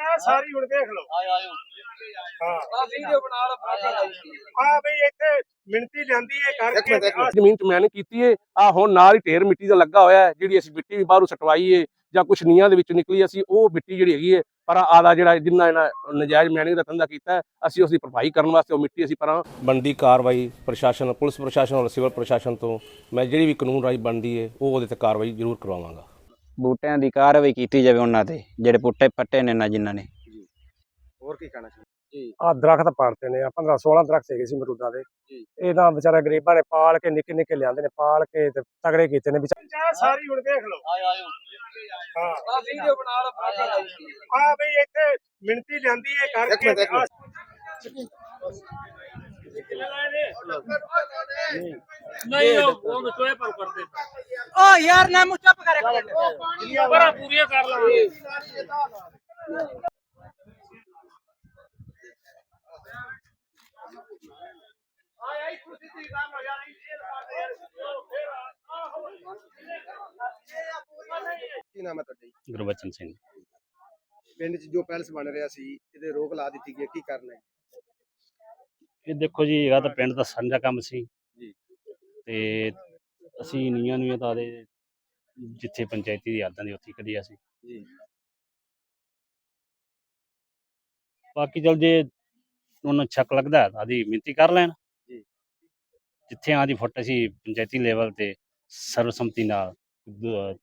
ਚਾਹ ਸਾਰੀ ਹੁਣ ਦੇਖ ਲਓ। ਆਇਓ ਆਇਓ। ਹਾਂ। ਆ ਵੀਡੀਓ ਬਣਾ ਲਓ ਆ ਬਈ ਇੱਥੇ ਮਿੰਤੀ ਜਾਂਦੀ ਹੈ ਕਰਕੇ ਆਹ ਜ਼ਮੀਨ ਚ ਮਿਹਨਤ ਕੀਤੀ ਏ ਆ ਹੁਣ ਨਾਲ ਹੀ ਢੇਰ ਮਿੱਟੀ ਦਾ ਲੱਗਾ ਹੋਇਆ ਹੈ ਜਿਹੜੀ ਅਸੀਂ ਮਿੱਟੀ ਵੀ ਬਾਹਰੋਂ ਸਟਵਾਈ ਏ ਜਾਂ ਕੁਛ ਨੀਆਂ ਦੇ ਵਿੱਚ ਨਿਕਲੀ ਅਸੀਂ ਉਹ ਮਿੱਟੀ ਜਿਹੜੀ ਹੈਗੀ ਏ ਪਰ ਆਦਾ ਜਿਹੜਾ ਜਿੰਨਾ ਇਹਨਾਂ ਨਜਾਇਜ਼ ਮਿਹਨਤ ਦਾ ਧੰਦਾ ਕੀਤਾ ਅਸੀਂ ਉਸ ਦੀ ਭਰਪਾਈ ਕਰਨ ਵਾਸਤੇ ਉਹ ਮਿੱਟੀ ਅਸੀਂ ਪਰਾਂ ਬੰਦੀ ਕਾਰਵਾਈ ਪ੍ਰਸ਼ਾਸਨ ਪੁਲਿਸ ਪ੍ਰਸ਼ਾਸਨ ਔਰ ਸਿਵਲ ਪ੍ਰਸ਼ਾਸਨ ਤੋਂ ਮੈਂ ਜਿਹੜੀ ਵੀ ਕਾਨੂੰਨ ਰਾਈ ਬਣਦੀ ਏ ਉਹ ਉਹਦੇ ਤੇ ਕਾਰਵਾਈ ਜ਼ਰੂਰ ਕਰਵਾਵਾਂਗਾ। ਬੂਟਿਆਂ ਦੀ ਕਾਰਵਾਈ ਕੀਤੀ ਜਾਵੇ ਉਹਨਾਂ ਤੇ ਜਿਹੜੇ ਪੁੱਟੇ ਪੱਟੇ ਨੇ ਨਾ ਜਿਨ੍ਹਾਂ ਨੇ। ਹੋਰ ਕੀ ਕਹਿਣਾ ਚਾਹੁੰਦੇ? ਆ ਦਰਖਤ ਪਾੜਤੇ ਨੇ ਆ 15 16 ਦਰਖਤ ਹੈਗੇ ਸੀ ਮਰੂਦਾਂ ਦੇ। ਇਹਨਾਂ ਵਿਚਾਰੇ ਗਰੀਬਾਂ ਨੇ ਪਾਲ ਕੇ ਨਿੱਕੇ ਨਿੱਕੇ ਲਿਆਂਦੇ ਨੇ ਪਾਲ ਕੇ ਤੇ ਤਗੜੇ ਕੀਤੇ ਨੇ ਵਿਚਾਰੇ। ਚਾਹ ਸਾਰੀ ਹੁਣ ਦੇਖ ਲਓ। ਆਇਓ ਆਇਓ ਹਾਂ। ਆ ਵੀਡੀਓ ਬਣਾ ਲਓ ਆ ਬਈ ਇੱਥੇ ਮਿੰਤੀ ਜਾਂਦੀ ਹੈ ਕਰਕੇ। ਆਹ ਨਹੀਂ ਉਹ ਉਹ ਟੋਏ ਪਰ ਕਰਦੇ ਓ ਯਾਰ ਨਾ ਮੁੱਛ ਚੁੱਪ ਕਰ ਬੜਾ ਪੂਰੀਆਂ ਕਰ ਲਾਂਗੇ। ਕੀ ਨਾਮ ਹੈ ਤੁਹਾਡਾ ਜੀ? ਗੁਰਬਚਨ ਸਿੰਘ। ਪਿੰਡ 'ਚ ਜੋ ਪੈਲਸ ਬਣ ਰਿਹਾ ਸੀ ਇਹਦੇ ਰੋਕ ਲਾ ਦਿੱਤੀ ਗਈ ਹੈ, ਕੀ ਕਾਰਨ ਹੈ? ਇਹ ਦੇਖੋ ਜੀ ਇਹ ਤਾਂ ਪਿੰਡ ਦਾ ਸਾਂਝਾ ਕੰਮ ਸੀ। ਜੀ। ਤੇ ਅਸੀਂ ਨੀਆਂ ਨੂੰ ਤਾਂ ਦੇ ਜਿੱਥੇ ਪੰਚਾਇਤੀ ਦੀ ਯਾਦਾਂ ਦੀ ਉੱਥੇ ਕੱਢਿਆ ਸੀ। ਜੀ। ਬਾਕੀ ਚਲ ਜੇ ਉਹਨਾਂ ਸ਼ੱਕ ਲੱਗਦਾ ਤਾਂ ਆਦੀ ਮਿੰਤੀ ਕਰ ਲੈਣ। ਜੀ। ਜਿੱਥੇ ਆਦੀ ਫੁੱਟ ਅਸੀਂ ਪੰਚਾਇਤੀ ਲੈਵਲ ਤੇ ਸਰਵਸੰਮਤੀ ਨਾਲ ਦ-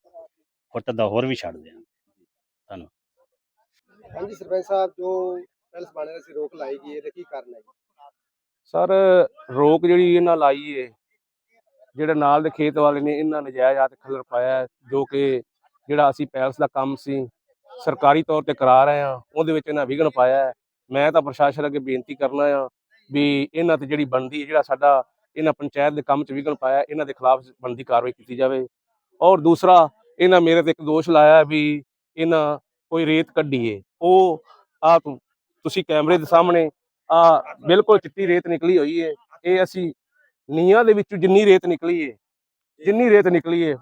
ਫੁੱਟ ਦਾ ਹੋਰ ਵੀ ਛੱਡ ਦਿਆਂ ਹਾਂਜੀ ਸਰਪੰਚ ਸਾਹਿਬ ਜੋ ਪੈਲਸ ਬਣ ਰਿਹਾ ਸੀ ਰੋਕ ਲਾਈ ਗਈ ਹੈ ਕੀ ਕਾਰਨ ਹੈ? ਸਰ, ਰੋਕ ਜਿਹੜੀ ਇਹਨਾਂ ਲਾਈ ਏ, ਜਿਹੜੇ ਨਾਲ ਦੇ ਖੇਤ ਵਾਲੇ ਨੇ, ਇਹਨਾਂ ਨਜਾਇਜ਼ ਆ ਤੇ ਖਲਰ ਪਾਇਆ ਜੋ ਕਿ ਜਿਹੜਾ ਅਸੀਂ ਪੈਲਸ ਦਾ ਕੰਮ ਸੀ, ਸਰਕਾਰੀ ਤੌਰ ਤੇ ਕਰਾ ਰਹੇ ਆ ਉਹਦੇ ਵਿੱਚ ਇਹਨਾਂ ਵਿਘਨ ਪਾਇਆ ਹੈ। ਮੈਂ ਤਾਂ ਪ੍ਰਸ਼ਾਸਨ ਅੱਗੇ ਬੇਨਤੀ ਕਰਨਾ ਆ ਵੀ ਇਹਨਾਂ ਤੇ ਜਿਹੜੀ ਬਣਦੀ ਜਿਹੜਾ ਸਾਡਾ ਇਹਨਾਂ ਪੰਚਾਇਤ ਦੇ ਕੰਮ 'ਚ ਵਿਘਨ ਪਾਇਆ, ਇਹਨਾਂ ਦੇ ਖਿਲਾਫ ਬਣਦੀ ਕਾਰਵਾਈ ਕੀਤੀ ਜਾਵੇ ਔਰ ਦੂਸਰਾ, ਇਹਨਾਂ ਮੇਰੇ ਤੇ ਇੱਕ ਦੋਸ਼ ਲਾਇਆ ਵੀ ਇਹਨਾਂ ਕੋਈ ਰੇਤ ਕੱਢੀ ਏ, ਉਹ ਆਪ ਤੁਸੀਂ ਕੈਮਰੇ ਦੇ ਸਾਹਮਣੇ ਆ ਬਿਲਕੁਲ ਚਿੱਟੀ ਰੇਤ ਨਿਕਲੀ ਹੋਈ ਏ। ਇਹ ਅਸੀਂ ਨੀਆਂ ਦੇ ਵਿੱਚੋਂ ਜਿੰਨੀ ਰੇਤ ਨਿਕਲੀ ਏ, ਜਿੰਨੀ ਰੇਤ ਨਿਕਲੀ ਏ,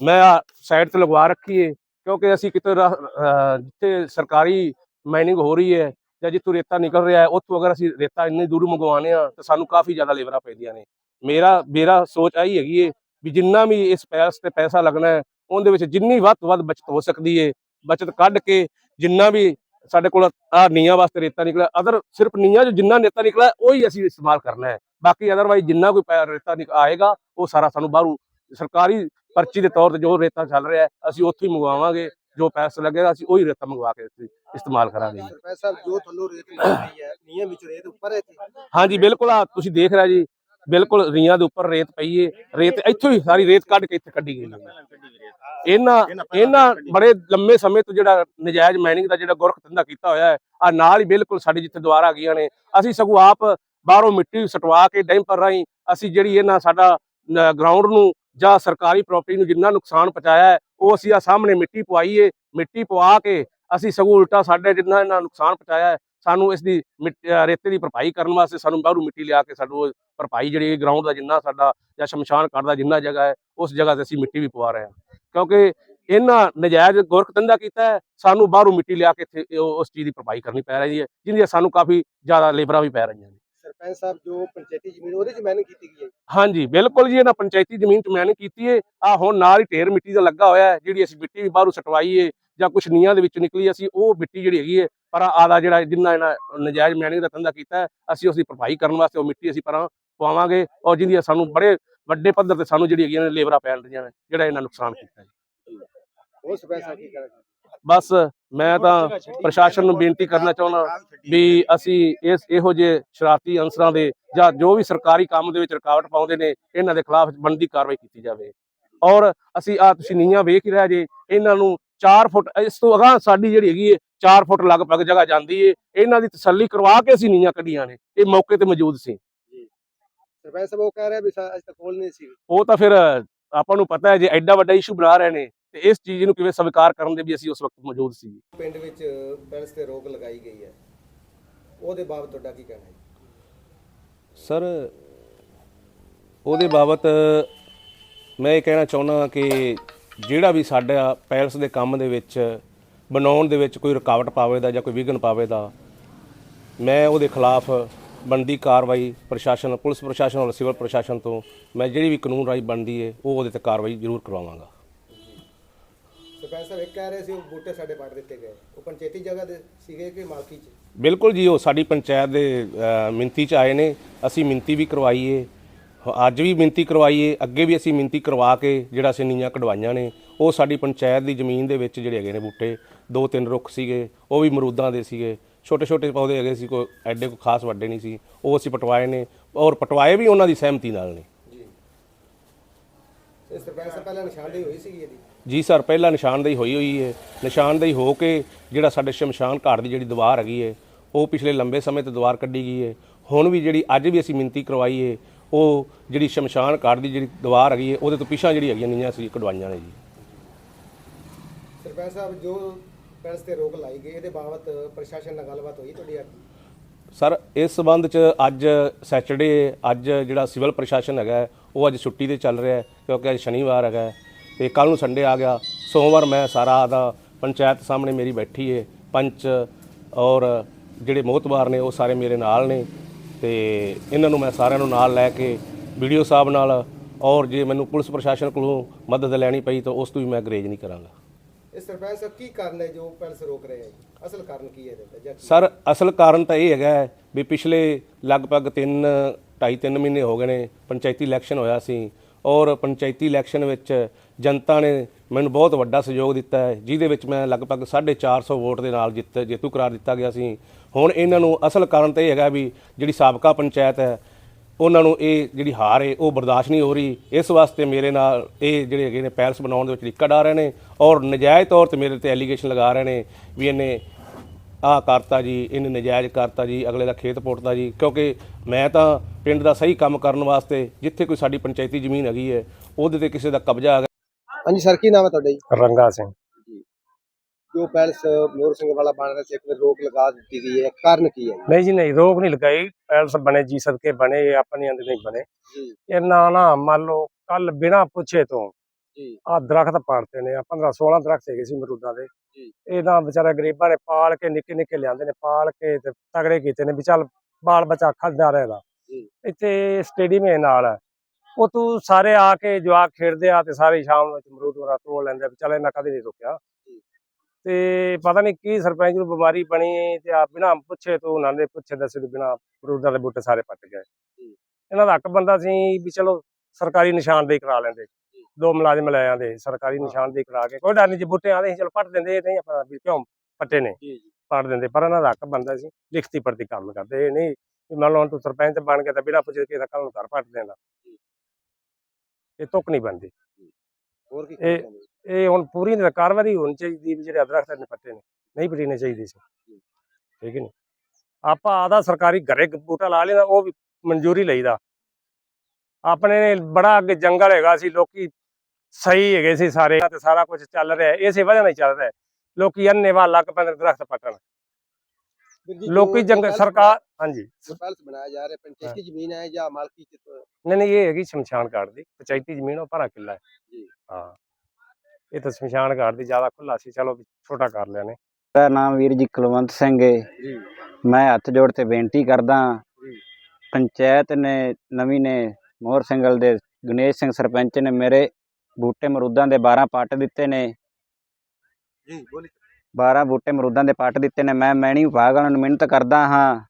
ਮੈਂ ਆ ਸਾਈਡ ਤੇ ਲਗਵਾ ਰੱਖੀ ਏ, ਕਿਉਂਕਿ ਅਸੀਂ ਕਿਤੇ ਰਾ- ਜਿੱਥੇ ਸਰਕਾਰੀ ਮਾਈਨਿੰਗ ਹੋ ਰਹੀ ਹੈ ਜਾਂ ਜਿੱਥੋਂ ਰੇਤਾ ਨਿਕਲ ਰਿਹਾ ਹੈ ਉੱਥੋਂ ਅਗਰ ਅਸੀਂ ਰੇਤਾ ਇੰਨੀ ਦੂਰੋਂ ਮੰਗਵਾਉਂਦੇ ਆ ਤਾਂ ਸਾਨੂੰ ਕਾਫੀ ਜ਼ਿਆਦਾ ਲੇਬਰਾਂ ਪੈਂਦੀਆਂ ਨੇ। ਮੇਰਾ ਮੇਰਾ ਸੋਚ ਆਈ ਹੈਗੀ ਏ ਵੀ ਜਿੰਨਾ ਵੀ ਇਸ ਪੈਸ ਤੇ ਪੈਸਾ ਲੱਗਣਾ ਹੈ ਉਹਦੇ ਵਿੱਚ ਜਿੰਨੀ ਵੱਧ ਤੋਂ ਵੱਧ ਬਚਤ ਹੋ ਸਕਦੀ ਏ, ਬਚਤ ਕੱਢ ਕੇ ਜਿੰਨਾ ਵੀ ਸਾਡੇ ਕੋਲ ਆ ਨੀਆਂ ਵਾਸਤੇ ਰੇਤਾ ਨਿਕਲਿਆ ਅਦਰ ਸਿਰਫ ਨੀਆਂ 'ਚ ਜਿੰਨਾ ਰੇਤਾ ਨਿਕਲਿਆ ਉਹੀ ਅਸੀਂ ਇਸਤੇਮਾਲ ਕਰਨਾ ਹੈ ਬਾਕੀ ਅਦਰਵਾਈਜ਼ ਜਿੰਨਾ ਕੋਈ ਰੇਤਾ ਨਿਕ ਆਏਗਾ ਉਹ ਸਾਰਾ ਸਾਨੂੰ ਬਾਹਰੋਂ ਸਰਕਾਰੀ ਪਰਚੀ ਦੇ ਤੌਰ ਤੇ ਜੋ ਰੇਤਾ ਚੱਲ ਰਿਹਾ ਹੈ ਅਸੀਂ ਉੱਥੋਂ ਹੀ ਮੰਗਵਾਵਾਂਗੇ ਜੋ ਪੈਸਾ ਲੱਗੇਗਾ ਅਸੀਂ ਉਹੀ ਰੇਤਾ ਮੰਗਵਾ ਕੇ ਅਸੀਂ ਇਸਤੇਮਾਲ ਕਰਾਂਗੇ ਜੀ। ਸਾਹਿਬ ਜੋ ਥੱਲੋਂ ਰੇਤ ਗਈ ਹੈ ਨੀਹਾਂ ਵਿੱਚ ਰੇਤ ਉੱਪਰ ਹੈ ਹਾਂਜੀ ਬਿਲਕੁਲ ਆ ਤੁਸੀਂ ਦੇਖ ਰਿਹਾ ਜੀ ਬਿਲਕੁਲ ਰੀਆਂ ਦੇ ਉੱਪਰ ਰੇਤ ਪਈ ਏ, ਰੇਤ ਇੱਥੋਂ ਹੀ ਸਾਰੀ ਰੇਤ ਕੱਢ ਕੇ ਇੱਥੇ ਕੱਢੀ ਗਈ ਹੈ ਇਹਨਾਂ ਇਹਨਾਂ ਬੜੇ ਲੰਮੇ ਸਮੇਂ ਤੋਂ ਜਿਹੜਾ ਨਜਾਇਜ਼ ਮਾਈਨਿੰਗ ਦਾ ਜਿਹੜਾ ਗੁਰਖ ਧੰਦਾ ਕੀਤਾ ਹੋਇਆ ਹੈ ਆ ਨਾਲ ਹੀ ਬਿਲਕੁਲ ਸਾਡੇ ਜਿੱਥੇ ਦੁਆਰਾ ਗਈਆਂ ਨੇ। ਅਸੀਂ ਸਗੋਂ ਆਪ ਬਾਹਰੋਂ ਮਿੱਟੀ ਸਟਵਾ ਕੇ ਡੈਂਪਰ ਰਾਹੀਂ ਅਸੀਂ ਜਿਹੜੀ ਇਹਨਾਂ ਸਾਡਾ ਗਰਾਊਂਡ ਨੂੰ ਜਾਂ ਸਰਕਾਰੀ ਪ੍ਰਾਪਰਟੀ ਨੂੰ ਜਿੰਨਾ ਨੁਕਸਾਨ ਪਹੁੰਚਾਇਆ ਹੈ, ਉਹ ਅਸੀਂ ਆ ਸਾਹਮਣੇ ਮਿੱਟੀ ਪਵਾਈਏ ਮਿੱਟੀ ਪਵਾ ਕੇ ਅਸੀਂ ਸਗੋਂ ਉਲਟਾ ਸਾਡੇ ਜਿੰਨਾ ਇਹਨਾਂ ਨੁਕਸਾਨ ਪਹੁੰਚਾਇਆ ਹੈ ਸਾਨੂੰ ਇਸ ਦੀ ਮਿੱਟ- ਰੇਤੇ ਦੀ ਭਰਪਾਈ ਕਰਨ ਵਾਸਤੇ ਸਾਨੂੰ ਬਾਹਰੋਂ ਮਿੱਟੀ ਲਿਆ ਕੇ ਸਾਨੂੰ ਭਰਪਾਈ ਜਿਹੜੀ ਗਰਾਊਂਡ ਦਾ ਜਿੰਨਾ ਸਾਡਾ ਜਾਂ ਸ਼ਮਸ਼ਾਨ ਘਾਟ ਦਾ ਜਿੰਨਾ ਜਗ੍ਹਾ ਹੈ, ਉਸ ਜਗ੍ਹਾ ਤੇ ਅਸੀਂ ਮਿੱਟੀ ਵੀ ਪਵਾ ਰਹੇ ਹਾਂ। ਕਿਉਂਕਿ ਇਹਨਾਂ ਨਜਾਇਜ਼ ਗੁਰਖ ਧੰਦਾ ਕੀਤਾ ਹੈ, ਸਾਨੂੰ ਬਾਹਰੋਂ ਮਿੱਟੀ ਲਿਆ ਕੇ ਇੱਥੇ ਉਹ- ਉਸ ਚੀਜ਼ ਦੀ ਭਰਪਾਈ ਕਰਨੀ ਪੈ ਰਹੀ ਹੈ ਜਿਹਦੀਆਂ ਸਾਨੂੰ ਕਾਫੀ ਜ਼ਿਆਦਾ ਲੇਬਰਾਂ ਵੀ ਪੈ ਰਹੀਆਂ ਸਰਪੰਚ ਸਾਹਿਬ ਜੋ ਪੰਚਾਇਤੀ ਜ਼ਮੀਨ ਉਹਦੇ 'ਚ ਮਿਹਨਤ ਕੀਤੀ ਗਈ ਹੈ ਹਾਂਜੀ ਬਿਲਕੁਲ ਜੀ ਇਹਨਾਂ ਪੰਚਾਇਤੀ ਜ਼ਮੀਨ 'ਚ ਮਿਹਨਤ ਕੀਤੀ ਏ। ਆ ਹੁਣ ਨਾਲ ਹੀ ਢੇਰ ਮਿੱਟੀ ਦਾ ਲੱਗਾ ਹੋਇਆ ਹੈ ਜਿਹੜੀ ਅਸੀਂ ਮਿੱਟੀ ਵੀ ਬਾਹਰੋਂ ਸਟਵਾਈ ਏ ਜਾਂ ਕੁਛ ਨੀਆਂ ਦੇ ਵਿੱਚ ਨਿਕਲੀ ਅਸੀਂ ਉਹ ਮਿੱਟੀ ਜਿਹੜੀ ਹੈਗੀ ਏ ਪਰ ਆਦਾ ਜਿਹੜਾ ਜਿੰਨਾ ਇਹਨਾਂ ਨਜਾਇਜ਼ ਮਿਹਨਤ ਦਾ ਧੰਦਾ ਕੀਤਾ ਹੈ, ਅਸੀਂ ਉਸ ਦੀ ਭਰਪਾਈ ਕਰਨ ਵਾਸਤੇ ਉਹ ਮਿੱਟੀ ਅਸੀਂ ਪਰਾਂ ਪਵਾਵਾਂਗੇ ਔਰ ਜਿਹਦੀਆਂ ਸਾਨੂੰ ਬੜੇ ਵੱਡੇ ਪੱਧਰ ਤੇ ਸਾਨੂੰ ਜਿਹੜੀ ਹੈਗੀਆਂ ਨੇ ਲੇਬਰਾਂ ਪੈਣ ਰਹੀਆਂ ਨੇ ਜਿਹੜਾ ਇਹਨਾਂ ਨੁਕਸਾਨ ਕੀਤਾ ਜੀ। ਸਰਪੰਚ ਸਾਹਿਬ ਕੀ ਚਾਹੁੰਦੇ? ਬਸ ਮੈਂ ਤਾਂ ਪ੍ਰਸ਼ਾਸਨ ਨੂੰ ਬੇਨਤੀ ਕਰਨਾ ਚਾਹੁੰਦਾ ਵੀ ਅਸੀਂ ਇਸ ਇਹੋ ਜਿਹੇ ਸ਼ਰਾਰਤੀ ਅਨਸਰਾਂ ਦੇ ਜਾਂ ਜੋ ਵੀ ਸਰਕਾਰੀ ਕੰਮ ਦੇ ਵਿੱਚ ਰੁਕਾਵਟ ਪਾਉਂਦੇ ਨੇ ਇਹਨਾਂ ਦੇ ਖਿਲਾਫ ਬਣਦੀ ਕਾਰਵਾਈ ਕੀਤੀ ਜਾਵੇ। ਔਰ ਅਸੀਂ ਆ ਤੁਸੀਂ ਨੀਆਂ ਵੇਖ ਹੀ ਰਿਹਾ ਜੇ ਇਹਨਾਂ ਨੂੰ 4 ਫੁੱਟ ਇਸ ਤੋਂ ਅਗਾਂਹ ਸਾਡੀ ਜਿਹੜੀ ਹੈਗੀ ਹੈ 4 ਫੁੱਟ ਲਗਭਗ ਜਗ੍ਹਾ ਜਾਂਦੀ ਏ। ਇਹਨਾਂ ਦੀ ਤਸੱਲੀ ਕਰਵਾ ਕੇ ਅਸੀਂ ਨੀਆਂ ਕੱਢੀਆਂ ਨੇ ਇਹ ਮੌਕੇ ਤੇ ਮੌਜੂਦ ਸੀ। ਸਰਪੰਚ ਸਾਹਿਬ ਉਹ ਕਹਿ ਰਿਹਾ ਵੀ ਸਾ- ਅੱਜ ਤੱਕ ਕੋਲ ਨਹੀਂ ਸੀ। ਉਹ ਤਾਂ ਫਿਰ ਆਪਾਂ ਨੂੰ ਪਤਾ ਹੈ ਜੇ ਐਡਾ ਵੱਡਾ ਇਸ਼ੂ ਬਣਾ ਰਹੇ ਨੇ ਤੇ ਇਸ ਚੀਜ਼ ਨੂੰ ਕਿਵੇਂ ਸਵੀਕਾਰ ਕਰਨ ਦੇ ਵੀ ਅਸੀਂ ਉਸ ਵਕਤ ਮੌਜੂਦ ਸੀ ਪਿੰਡ ਵਿੱਚ ਪੈਲਸ ਤੇ ਰੋਕ ਲਗਾਈ ਗਈ ਹੈ। ਉਹਦੇ ਬਾਬਤ ਤੁਹਾਡਾ ਕੀ ਕਹਿਣਾ ਹੈ? ਸਰ ਉਹਦੇ ਬਾਬਤ ਮੈਂ ਇਹ ਕਹਿਣਾ ਚਾਹੁੰਦਾ ਕਿ ਜਿਹੜਾ ਵੀ ਸਾਡਾ ਪੈਲਸ ਦੇ ਕੰਮ ਦੇ ਵਿੱਚ ਬਣਾਉਣ ਦੇ ਵਿੱਚ ਕੋਈ ਰੁਕਾਵਟ ਪਾਵੇ ਦਾ ਜਾਂ ਕੋਈ ਵਿਘਨ ਪਾਵੇ ਦਾ ਮੈਂ ਉਹਦੇ ਖਿਲਾਫ ਬਣਦੀ ਕਾਰਵਾਈ ਪ੍ਰਸ਼ਾਸਨ ਪੁਲਿਸ ਪ੍ਰਸ਼ਾਸਨ ਔਰ ਸਿਵਲ ਪ੍ਰਸ਼ਾਸਨ ਤੋਂ ਮੈਂ ਜਿਹੜੀ ਵੀ ਕਾਨੂੰਨ ਰਾਈ ਬਣਦੀ ਹੈ ਉਹ ਉਹਦੇ ਤੇ ਕਾਰਵਾਈ ਜ਼ਰੂਰ ਕਰਵਾਵਾਂਗਾ। ਸਰਪੰਚ ਸਾਹਿਬ ਇੱਕ ਕਹਿ ਰਹੇ ਸੀ ਉਹ ਬੂਟੇ ਸਾਡੇ ਪੱਟ ਦਿੱਤੇ ਗਏ। ਉਹ ਪੰਚਾਇਤੀ ਜਗ੍ਹਾ ਦੇ ਸੀਗੇ ਕਿ ਮਾਲਕੀ 'ਚ? ਬਿਲਕੁਲ ਜੀ ਉਹ ਸਾਡੀ ਪੰਚਾਇਤ ਦੇ ਅ, ਮਿੰਤੀ ਚ ਆਏ ਨੇ। ਅਸੀਂ ਮਿੰਤੀ ਵੀ ਕਰਵਾਈਏ। ਅੱਜ ਵੀ ਮਿੰਤੀ ਕਰਵਾਈਏ। ਅੱਗੇ ਵੀ ਅਸੀਂ ਮਿੰਤੀ ਕਰਵਾ ਕੇ ਜਿਹੜਾ ਅਸੀਂ ਨੀਆਂ ਕਢਵਾਈਆਂ ਨੇ ਉਹ ਸਾਡੀ ਪੰਚਾਇਤ ਦੀ ਜ਼ਮੀਨ ਦੇ ਵਿੱਚ ਜਿਹੜੇ ਹੈਗੇ ਨੇ ਬੂਟੇ ਦੋ ਤਿੰਨ ਰੁੱਖ ਸੀਗੇ ਉਹ ਵੀ ਅਮਰੂਦਾਂ ਦੇ ਸੀਗੇ। ਛੋਟੇ ਛੋਟੇ ਪੌਦੇ ਹੈਗੇ ਸੀ ਕੋਈ ਐਡੇ ਕੋ ਖਾਸ ਵੱਡੇ ਨਹੀਂ ਸੀ। ਉਹ ਅਸੀਂ ਪਟਵਾਏ ਨੇ ਔਰ ਪਟਵਾਏ ਵੀ ਉਹਨਾਂ ਦੀ ਸਹਿਮਤੀ ਨਾਲ ਨੇ। ਤੇ ਸਰਪੰਚ ਸਾਹਿਬ ਪਹਿਲਾਂ ਨਿਸ਼ਾਨਦੇਹੀ ਹੋਈ ਸੀਗੀ ਇਹਦੀ? ਜੀ ਸਰ ਪਹਿਲਾਂ ਨਿਸ਼ਾਨਦੇਹੀ ਹੋਈ ਹੋਈ ਹੈ ਨਿਸ਼ਾਨਦੇਹੀ ਹੋ ਕੇ ਜਿਹੜਾ ਸਾਡੇ ਸ਼ਮਸ਼ਾਨ ਘਾਟ ਦੀ ਜਿਹੜੀ ਦੀਵਾਰ ਹੈਗੀ ਹੈ ਉਹ ਪਿਛਲੇ ਲੰਬੇ ਸਮੇਂ ਤੋਂ ਦੀਵਾਰ ਕੱਢੀ ਗਈ ਹੈ ਹੁਣ ਵੀ ਜਿਹੜੀ ਅੱਜ ਵੀ ਅਸੀਂ ਮਿੰਤੀ ਕਰਵਾਈ ਹੈ ਉਹ ਜਿਹੜੀ ਸ਼ਮਸ਼ਾਨ ਘਾਟ ਦੀ ਜਿਹੜੀ ਦੀਵਾਰ ਹੈਗੀ ਹੈ ਉਹਦੇ ਤੋਂ ਪਿਛਾਂ ਜਿਹੜੀ ਹੈਗੀਆਂ ਨੀਆਂ ਸੀ ਕਢਵਾਈਆਂ ਨੇ ਜੀ। ਸਰਪੰਚ ਸਾਹਿਬ ਜੋ ਪੈਲਸ ਤੇ ਰੋਕ ਲਾਈ ਗਈ ਇਹਦੇ ਬਾਬਤ ਪ੍ਰਸ਼ਾਸਨ ਨਾਲ ਗੱਲਬਾਤ ਹੋਈ ਤੁਹਾਡੀ ਅੱਜ? ਸਰ ਇਸ ਸਬੰਧ ਚ ਅੱਜ ਸੈਚਰਡੇ ਅੱਜ ਜਿਹੜਾ ਸਿਵਲ ਪ੍ਰਸ਼ਾਸਨ ਹੈਗਾ ਉਹ ਅੱਜ ਛੁੱਟੀ ਤੇ ਚੱਲ ਰਿਹਾ ਹੈ ਕਿਉਂਕਿ ਅੱਜ ਸ਼ਨੀਵਾਰ ਹੈਗਾ ਤੇ ਕੱਲ ਨੂੰ ਸੰਡੇ ਆ ਗਿਆ ਸੋਮਵਾਰ ਮੈਂ ਸਾਰਾ ਆਦਾ ਪੰਚਾਇਤ ਸਾਹਮਣੇ ਮੇਰੀ ਬੈਠੀ ਹੈ ਪੰਚ ਔਰ ਜਿਹੜੇ ਮੋਹਤਬਾਰ ਨੇ ਉਹ ਸਾਰੇ ਮੇਰੇ ਨਾਲ ਨੇ ਤੇ ਇਹਨਾਂ ਨੂੰ ਮੈਂ ਸਾਰਿਆਂ ਨੂੰ ਨਾਲ ਲੈ ਕੇ ਵੀਡੀਓ ਸਾਹਿਬ ਨਾਲ ਔਰ ਜੇ ਮੈਨੂੰ ਪੁਲਿਸ ਪ੍ਰਸ਼ਾਸਨ ਕੋਲੋਂ ਮਦਦ ਲੈਣੀ ਪਈ ਤਾਂ ਉਸ ਤੋਂ ਵੀ ਮੈਂ ਗਰੇਜ ਨਹੀਂ ਕਰਾਂਗਾ ਇਹ ਸਰਪੰਚ ਸਾਹਿਬ ਕੀ ਕਾਰਨ ਹੈ ਜੋ ਪੈਲਸ ਰੋਕ ਰਹੇ ਹੈ? ਅਸਲ ਕਾਰਨ ਕੀ ਹੈ ਇਹਦੇ ਦਾ? ਸਰ ਅਸਲ ਕਾਰਨ ਤਾਂ ਇਹ ਹੈਗਾ ਵੀ ਪਿਛਲੇ ਲਗਭਗ 3 ਢਾਈ 3 ਮਹੀਨੇ ਹੋ ਗਏ ਨੇ ਪੰਚਾਇਤੀ ਇਲੈਕਸ਼ਨ ਹੋਇਆ ਸੀ ਔਰ ਪੰਚਾਇਤੀ ਇਲੈਕਸ਼ਨ ਵਿੱਚ ਜਨਤਾ ਨੇ ਮੈਨੂੰ ਬਹੁਤ ਵੱਡਾ ਸਹਿਯੋਗ ਦਿੱਤਾ ਹੈ, ਜਿਹਦੇ ਵਿੱਚ ਮੈਂ ਲਗਭਗ 450 ਵੋਟ ਦੇ ਨਾਲ ਜਿੱਤ, ਜੇਤੂ ਕਰਾਰ ਦਿੱਤਾ ਗਿਆ ਸੀ। ਹੁਣ ਇਹਨਾਂ ਨੂੰ ਅਸਲ ਕਾਰਨ ਤਾਂ ਇਹ ਹੈਗਾ ਵੀ ਜਿਹੜੀ ਸਾਬਕਾ ਪੰਚਾਇਤ ਹੈ, ਉਹਨਾਂ ਨੂੰ ਇਹ ਜਿਹੜੀ ਹਾਰ ਹੈ, ਉਹ ਬਰਦਾਸ਼ਤ ਨਹੀਂ ਹੋ ਰਹੀ। ਇਸ ਵਾਸਤੇ ਮੇਰੇ ਨਾਲ ਇਹ ਜਿਹੜੇ ਹੈਗੇ ਨੇ ਪੈਲਸ ਬਣਾਉਣ ਦੇ ਵਿੱਚ ਲਿਕੜ ਆ ਰਹੇ ਨੇ ਔਰ ਨਜਾਇਜ਼ ਤੌਰ ਤੇ ਮੇਰੇ ਤੇ ਐਲੀਗੇਸ਼ਨ ਲਗਾ ਰਹੇ ਨੇ ਵੀ ਇਹਨੇ ਆਹ ਕਰਤਾ ਜੀ ਇਹਨੇ ਨਜਾਇਜ਼ ਕਰਤਾ ਜੀ ਅਗਲੇ ਦਾ ਖੇਤ ਪੁੱਟਦਾ ਜੀ। ਕਿਉਂਕਿ ਮੈਂ ਤਾਂ ਪਿੰਡ ਦਾ ਸਹੀ ਕੰਮ ਕਰਨ ਵਾਸਤੇ ਜਿੱਥੇ ਕੋਈ ਸਾਡੀ ਪੰਚਾਇਤੀ ਜ਼ਮੀਨ ਹੈਗੀ ਹੈ ਉਹਦੇ ਤੇ ਕਿਸੇ ਦਾ ਕਬਜ਼ਾ ਹੈਗਾ ਹਾਂਜੀ ਸਰ ਕੀ ਨਾਮ ਹੈ ਤੁਹਾਡਾ ਜੀ? ਰੰਗਾ ਸਿੰਘ। ਜੋ। ਪੈਲਸ ਮੋਰ ਸਿੰਘ ਵਾਲਾ ਬਣ ਰਿਹਾ ਸੀ ਇੱਕ ਵਾਰ ਰੋਕ ਲਗਾ ਦਿੱਤੀ ਗਈ ਹੈ ਕਾਰਨ ਕੀ ਹੈ? ਨਹੀਂ ਜੀ ਨਹੀਂ ਰੋਕ ਨਹੀਂ ਲਗਾਈ। ਪੈਲਸ ਬਣੇ ਜੀ ਸਦਕੇ ਬਣੇ ਇਹ ਆਪਣੀਆਂ ਦੇ ਨਹੀਂ ਬਣੇ। ਜੀ। ਇਹਨਾਂ ਨਾ ਮੰਨ ਲਓ ਕੱਲ ਬਿਨਾ ਪੁੱਛੇ ਤੋਂ ਜੀ। ਆ ਦਰਖਤ ਪਾੜਤੇ ਨੇ ਆ 15 16 ਦਰਖਤ ਹੈਗੇ ਸੀ ਮਰੂਦਾਂ ਦੇ। ਜੀ। ਇਹਨਾਂ ਵਿਚਾਰੇ ਗਰੀਬਾਂ ਨੇ ਪਾਲ ਕੇ ਨਿੱਕੇ ਨਿੱਕੇ ਲਿਆਂਦੇ ਨੇ ਪਾਲ ਕੇ ਤੇ ਤਗੜੇ ਕੀਤੇ ਨੇ ਵੀ ਚੱਲ ਬਾਲ ਬੱਚਾ ਖਾਂਦਾ ਰਹੇਗਾ ਜੀ। ਇੱਥੇ ਸਟੇਡੀਅਮ ਹੈ ਨਾਲ। ਉਹ ਤੂੰ ਸਾਰੇ ਆ ਕੇ ਜਵਾਕ ਖੇਡਦੇ ਆ ਤੇ ਸਾਰੇ ਸ਼ਾਮ ਨੂੰ ਅਮਰੂਦ ਵਗੈਰਾ ਤੋੜ ਲੈਂਦੇ ਵੀ ਚੱਲ ਇਹਨਾਂ ਕਦੇ ਨਹੀਂ ਰੁਕਿਆ ਤੇ ਪਤਾ ਨਹੀਂ ਕੀ ਸਰਪੰਚ ਨੂੰ ਬਿਮਾਰੀ ਬਣੀ ਤੇ ਆ ਬਿਨਾ ਪੁੱਛੇ ਤੋਂ ਉਹਨਾਂ ਦੇ ਪੁੱਛੇ ਦੱਸੇ ਤੋਂ ਬਿਨਾ ਅਮਰੂਦਾਂ ਦੇ ਬੂਟੇ ਸਾਰੇ ਪੱਟ ਗਏ ਇਹਨਾਂ ਦਾ ਹੱਕ ਬੰਦਾ ਸੀ ਵੀ ਚਲੋ ਸਰਕਾਰੀ ਨਿਸ਼ਾਨਦੇਹੀ ਕਰਾ ਲੈਂਦੇ ਦੋ ਮੁਲਾਜ਼ਮ ਲੈ ਆਂਦੇ ਸਰਕਾਰੀ ਨਿਸ਼ਾਨਦੇਹੀ ਕਰਾ ਕੇ। ਕੋਈ ਡਰ ਨਹੀਂ ਜੀ ਬੂਟੇ ਆਂਦੇ ਸੀ ਚਲੋ ਪੱਟ ਦਿੰਦੇ ਇਹ ਨਹੀਂ ਆਪਾਂ ਵੀ ਕਿਉਂ ਪੱਟੇ ਨੇ। ਜੀ ਜੀ। ਪੱਟ ਦਿੰਦੇ ਪਰ ਇਹਨਾਂ ਦਾ ਹੱਕ ਬੰਦਾ ਸੀ ਲਿਖਤੀ ਪ੍ਰਤੀ ਕੰਮ ਕਰਦੇ। ਇਹ ਨਹੀਂ ਮੰਨ ਲਓ ਤੂੰ ਸਰਪੰਚ ਬਣ ਕੇ ਤਾਂ ਬਿਨਾ ਪੁੱਛੇ ਕਿਸੇ ਦਾ ਕੱਲ ਨੂੰ ਘਰ ਪੱਟ ਦੇਣਾ। ਇਹ ਤੁੱਕ ਨਹੀਂ ਬਣਦੀ। ਹੋਰ ਕੀ ਇਹ-? ਇਹ ਹੁਣ ਪੂਰੀ ਕਾਰਵਾਈ ਹੋਣੀ ਚਾਹੀਦੀ ਵੀ ਜਿਹੜੇ ਦਰਖਤ ਨੇ ਪੱਟੇ ਨੇ ਨਹੀਂ ਪਟੀਨੇ ਚਾਹੀਦੇ ਸੀ। ਠੀਕ ਹੈ ਨਹੀਂ ਆਪਾਂ ਆਦਾ ਸਰਕਾਰੀ ਘਰੇ ਬੂਟਾ ਲਾ ਲੈਦਾ ਉਹ ਵੀ ਮਨਜ਼ੂਰੀ ਲਈਦਾ। ਆਪਣੇ ਬੜਾ ਅੱਗੇ ਜੰਗਲ ਹੈਗਾ ਸੀ ਲੋਕੀ ਸਹੀ ਹੈਗੇ ਸੀ ਸਾਰੇ ਤੇ ਸਾਰਾ ਕੁਝ ਚੱਲ ਰਿਹਾ ਹੈ। ਇਸੇ ਵਜ੍ਹਾ ਨਾਲ ਚੱਲ ਰਿਹਾ। ਲੋਕੀ ਅੰਨੇਵਾਹ ਲੱਗ ਪੈਂਦੇ ਦਰਖਤ ਪੱਟਣ। ਲੋਕੀ ਜੰਗ ਸਰਕਾਰ ਹਾਂਜੀ। ਪੈਲਸ ਬਣਾਇਆ ਜਾ ਰਿਹਾ ਪੰਚਾਇਤੀ ਜ਼ਮੀਨ ਹੈ ਜਾਂ ਮਾਲਕੀ ਨਹੀਂ ਨਹੀਂ ਇਹ ਹੈਗੀ ਸ਼ਮਸ਼ਾਨ ਘਾਟ ਦੀ। ਪੰਚਾਇਤੀ ਜ਼ਮੀਨ ਉਹ ਭਰਾ ਕਿੱਲਾ ਹੈ। ਜੀ। ਹਾਂ। ਇਹ ਤਾਂ ਸ਼ਮਸ਼ਾਨ ਘਾਟ ਦੀ ਜ਼ਿਆਦਾ ਖੁੱਲਾ ਸੀ ਚਲੋ ਛੋਟਾ ਕਰ ਲਿਆ ਨੇ। ਮੇਰਾ ਨਾਮ ਵੀਰ ਜੀ ਕੁਲਵੰਤ ਸਿੰਘ ਹੈ ਜੀ। ਮੈਂ ਹੱਥ ਜੋੜ ਤੇ ਬੇਨਤੀ ਕਰਦਾ ਜੀ। ਪੰਚਾਇਤ ਨੇ ਨਵੀਂ ਨੇ ਮੋਹਰ ਸਿੰਘਲ ਦੇ ਗਣੇਸ਼ ਸਿੰਘ ਸਰਪੰਚ ਨੇ ਮੇਰੇ ਬੂਟੇ ਮਰੂਦਾਂ ਦੇ 12 ਪੱਟ ਦਿੱਤੇ ਨੇ। ਜੀ ਬੋਲੀ। 12 ਬੂਟੇ ਮਰੂਦਾਂ ਦੇ ਪੱਟ ਦਿੱਤੇ ਨੇ। ਮੈਂ ਮੈਣੀ ਵਿਭਾਗ ਵਾਲਿਆਂ ਨੂੰ ਮਿਹਨਤ ਕਰਦਾ ਹਾਂ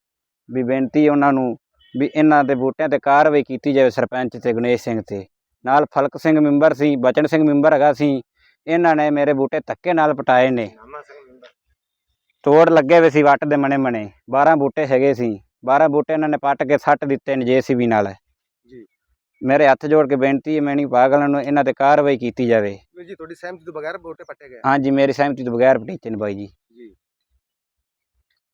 ਵੀ ਬੇਨਤੀ ਉਹਨਾਂ ਨੂੰ ਵੀ ਇਹਨਾਂ ਦੇ ਬੂਟਿਆਂ ਤੇ ਕਾਰਵਾਈ ਕੀਤੀ ਜਾਵੇ ਸਰਪੰਚ ਤੇ ਗਣੇਸ਼ ਸਿੰਘ ਤੇ। ਨਾਲ ਫਲਕ ਸਿੰਘ ਮੈਂਬਰ ਸੀ ਬਚਨ ਸਿੰਘ ਮੈਂਬਰ ਹੈਗਾ ਸੀ ਇਹਨਾਂ ਨੇ ਮੇਰੇ ਬੂਟੇ ਧੱਕੇ ਨਾਲ ਪਟਾਏ ਨੇ। ਤੋੜ ਲੱਗੇ ਹੋਏ ਸੀ ਵੱਟ ਦੇ ਮਣੇ ਮਣੇ। 12 ਬੂਟੇ ਹੈਗੇ ਸੀ। 12 ਬੂਟੇ ਇਹਨਾਂ ਨੇ ਪੱਟ ਕੇ ਸੱਟ ਦਿੱਤੇ ਨੇ ਜੇਸੀਬੀ ਨਾਲ। ਮੇਰੇ ਹੱਥ ਜੋੜ ਕੇ ਬੇਨਤੀ ਹੈ ਮੈਣੀ ਪਾਗਲਾਂ ਨੂੰ ਇਹਨਾਂ ਤੇ ਕਾਰਵਾਈ ਕੀਤੀ ਜਾਵੇ। ਵੀਰ ਜੀ ਤੁਹਾਡੀ ਸਹਿਮਤੀ ਤੋਂ ਬਗੈਰ ਵੋਟੇ ਪੱਟੇ ਗਏ। ਹਾਂਜੀ ਮੇਰੀ ਸਹਿਮਤੀ ਤੋਂ ਬਗੈਰ ਪਟੀਚੇ ਨੇ ਬਾਈ ਜੀ। ਜੀ।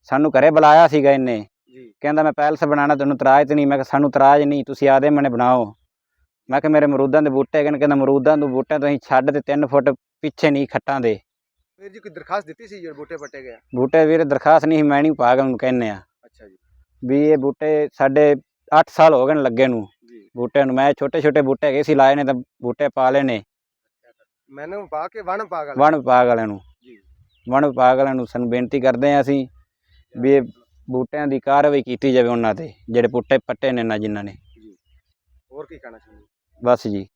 ਸਾਨੂੰ ਘਰੇ ਬੁਲਾਇਆ ਸੀਗਾ ਇਹਨੇ। ਜੀ। ਕਹਿੰਦਾ ਮੈਂ ਪੈਲਸ ਬਣਾਉਣਾ ਤੈਨੂੰ ਤਰਾਜ ਤੇ ਨਹੀਂ। ਮੈਂ ਕਿਹਾ ਸਾਨੂੰ ਤਰਾਜ ਨਹੀਂ ਤੁਸੀਂ ਆਦੇ ਮਨੇ ਬਣਾਓ। ਮੈਂ ਕਿਹਾ ਮੇਰੇ ਅਮਰੂਦਾਂ ਦੇ ਬੂਟੇ ਹੈਗੇ ਨੇ। ਕਹਿੰਦਾ ਅਮਰੂਦਾਂ ਦੇ ਬੂਟੇ ਤੋਂ ਅਸੀਂ ਛੱਡ ਤੇ 3 ਫੁੱਟ ਪਿੱਛੇ ਨਹੀਂ ਖੱਟਾਂ ਦੇ। ਵੀਰ ਜੀ ਕੋਈ ਦਰਖਾਸਤ ਦਿੱਤੀ ਸੀ ਜਿਹੜੇ ਵੋਟੇ ਪੱਟੇ ਗਏ? ਬੂਟੇ ਵੀਰੇ ਦਰਖਾਸਤ ਨਹੀਂ ਮੈਂ ਨਹੀਂ ਪਾਗਲ ਨੂੰ ਕਹਿੰਨੇ ਆ। ਅੱਛਾ ਜੀ। ਵੀ ਇਹ ਬੂਟੇ ਸਾਡੇ 8 ਸਾਲ ਹੋ ਗਏ ਨੇ ਲੱਗੇ ਨੂੰ। ਜੀ ਬੂਟਿਆਂ ਨੂੰ ਮੈਂ ਛੋਟੇ ਛੋਟੇ ਬੂਟੇ ਹੈਗੇ ਸੀ ਲਾਏ ਨੇ ਤਾਂ ਬੂਟੇ ਪਾ ਲਏ ਨੇ। ਮੈਨੂੰ ਪਾ ਕੇ ਵਣ ਪਾਗਲ ਵਣ ਵਿਭਾਗ ਵਾਲਿਆਂ ਨੂੰ। ਜੀ। ਵਣ ਵਿਭਾਗ ਵਾਲਿਆਂ ਨੂੰ ਸਾਨੂੰ ਬੇਨਤੀ ਕਰਦੇ ਹਾਂ ਅਸੀਂ ਵੀ ਇਹ ਬੂਟਿਆਂ ਦੀ ਕਾਰਵਾਈ ਕੀਤੀ ਜਾਵੇ ਉਹਨਾਂ ਤੇ ਜਿਹੜੇ ਪੁੱਟੇ ਪੱਟੇ ਨੇ ਨਾ ਜਿਨ੍ਹਾਂ ਨੇ। ਹੋਰ ਕੀ ਕਹਿਣਾ ਚਾਹੁੰਦੇ ਬਸ ਜੀ।